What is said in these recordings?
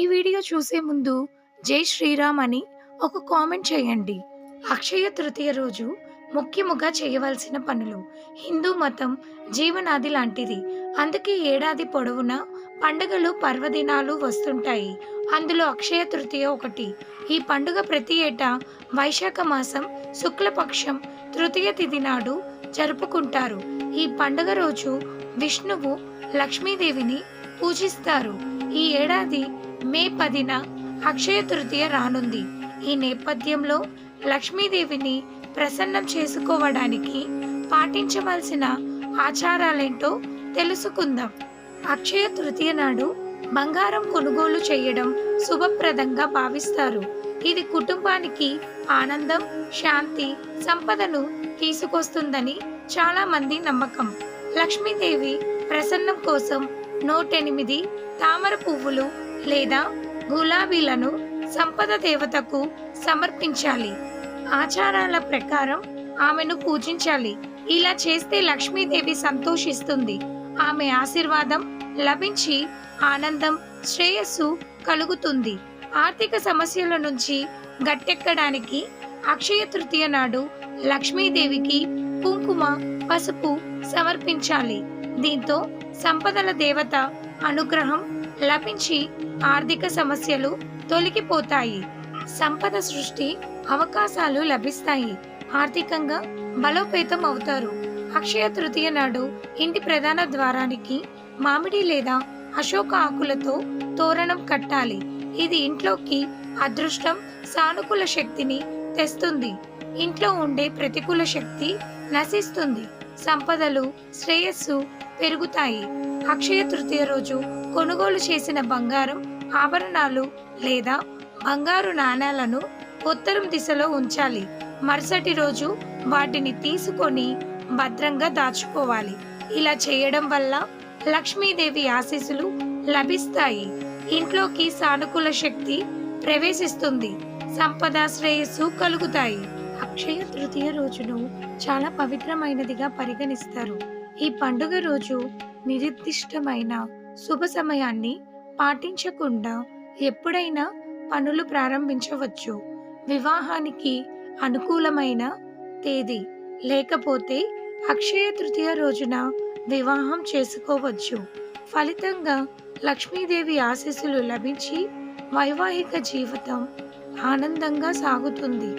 ఈ వీడియో చూసే ముందు జై శ్రీరామ్ అని ఒక కామెంట్ చేయండి. అక్షయ తృతీయ రోజు ముఖ్యముగా చేయవలసిన పనులు. హిందూ మతం జీవనాది లాంటిది. అందుకే ఏడాది పొడవునా పండుగలు పర్వదినాలు వస్తుంటాయి. అందులో అక్షయ తృతీయ ఒకటి. ఈ పండుగ ప్రతి ఏటా వైశాఖ మాసం శుక్లపక్షం తృతీయ తిథి నాడు జరుపుకుంటారు. ఈ పండుగ రోజు విష్ణువు లక్ష్మీదేవిని పూజిస్తారు. ఈ ఏడాది మే పదిన అక్షయ తృతీయ రానుంది. ఈ నేపథ్యంలో లక్ష్మీదేవిని ప్రసన్నం చేసుకోవడానికి పాటించవలసిన ఆచారాలేంటో తెలుసుకుందాం. అక్షయ తృతీయ నాడు బంగారం కొనుగోలు చేయడం శుభప్రదంగా భావిస్తారు. ఇది కుటుంబానికి ఆనందం శాంతి సంపదను తీసుకొస్తుందని చాలా మంది నమ్మకం. లక్ష్మీదేవి ప్రసన్నం కోసం నూటెనిమిది తామర పువ్వులు లేదా గులాబీలను సంపద దేవతకు సమర్పించాలి. ఆచారాల ప్రకారం ఆమెను పూజించాలి. ఇలా చేస్తే లక్ష్మీదేవి సంతోషిస్తుంది. ఆమె ఆశీర్వాదం లభించి ఆనందం శ్రేయస్సు కలుగుతుంది. ఆర్థిక సమస్యల నుంచి గట్టెక్కడానికి అక్షయ తృతీయ నాడు లక్ష్మీదేవికి కుంకుమ పసుపు సమర్పించాలి. దీంతో సంపదల దేవత అనుగ్రహం లభించి ఆర్థిక సమస్యలు తొలగిపోతాయి. సంపద సృష్టి అవకాశాలు లభిస్తాయి. ఆర్థికంగా బలోపేతం అవుతారు. అక్షయ తృతీయ నాడు ఇంటి ప్రధాన ద్వారానికి మామిడి లేదా అశోక ఆకులతో తోరణం కట్టాలి. ఇది ఇంట్లోకి అదృష్టం సానుకూల శక్తిని తెస్తుంది. ఇంట్లో ఉండే ప్రతికూల శక్తి నశిస్తుంది. సంపదలు శ్రేయస్సు పెరుగుతాయి. అక్షయ తృతీయ రోజు కొనుగోలు చేసిన బంగారం ఆభరణాలు లేదా బంగారు నాణాలను ఉత్తరం దిశలో ఉంచాలి. మరుసటి రోజు వాటిని తీసుకొని భద్రంగా దాచుకోవాలి. ఇలా చేయడం వల్ల లక్ష్మీదేవి ఆశీస్సులు లభిస్తాయి. ఇంట్లోకి సానుకూల శక్తి ప్రవేశిస్తుంది. సంపద శ్రేయస్సు కలుగుతాయి. అక్షయ తృతీయ రోజును చాలా పవిత్రమైనదిగా పరిగణిస్తారు. ఈ పండుగ రోజు నిర్దిష్టమైన శుభ సమయాన్ని పాటించకుండా ఎప్పుడైనా పనులు ప్రారంభించవచ్చు. వివాహానికి అనుకూలమైన తేదీ లేకపోతే అక్షయ తృతీయ రోజున వివాహం చేసుకోవచ్చు. ఫలితంగా లక్ష్మీదేవి ఆశీస్సులు లభించి వైవాహిక జీవితం ఆనందంగా సాగుతుంది.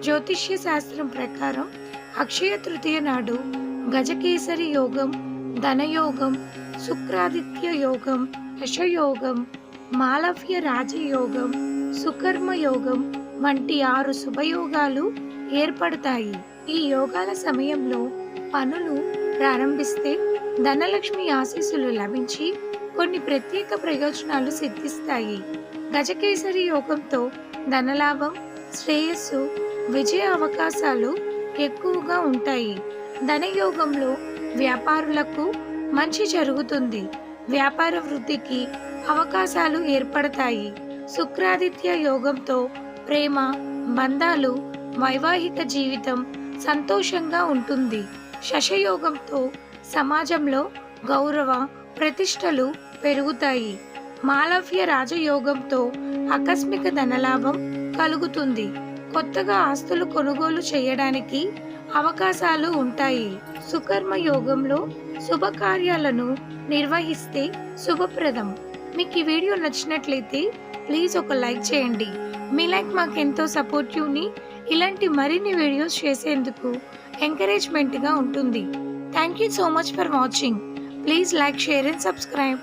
జ్యోతిష్య శాస్త్రం ప్రకారం అక్షయ తృతీయ నాడు గజకేసరి యోగం ధనయోగం శుక్రాదిత్య యోగం యశయోగం మాలవ్య రాజయోగం సుకర్మ యోగం వంటి ఆరు శుభయోగాలు ఏర్పడతాయి. ఈ యోగాల సమయంలో పనులు ప్రారంభిస్తే ధనలక్ష్మి ఆశీస్సులు లభించి కొన్ని ప్రత్యేక ప్రయోజనాలు సిద్ధిస్తాయి. గజకేసరి యోగంతో ధనలాభం శ్రేయస్సు విజయ అవకాశాలు ఎక్కువగా ఉంటాయి. ధనయోగంలో వ్యాపారులకు మంచి జరుగుతుంది. వ్యాపార వృద్ధికి అవకాశాలు ఏర్పడతాయి. శుక్రాదిత్య యోగంతో ప్రేమ బంధాలు వైవాహిక జీవితం సంతోషంగా ఉంటుంది. శశయోగంతో సమాజంలో గౌరవ ప్రతిష్టలు పెరుగుతాయి. మాలవ్య రాజయోగంతో ఆకస్మిక ధనలాభం కలుగుతుంది. కొత్తగా ఆస్తులు కొనుగోలు చేయడానికి అవకాశాలు ఉంటాయి. సుకర్మ యోగంలో శుభకార్యాలను నిర్వహిస్తే శుభప్రదం. మీకు ఈ వీడియో నచ్చినట్లయితే ప్లీజ్ ఒక లైక్ చేయండి. మీ లైక్ మాకు ఎంతో సపోర్టివ్ని ఇలాంటి మరిన్ని వీడియోస్ చేసేందుకు ఎంకరేజ్మెంట్గా ఉంటుంది. Thank you so much for watching. Please like share and subscribe.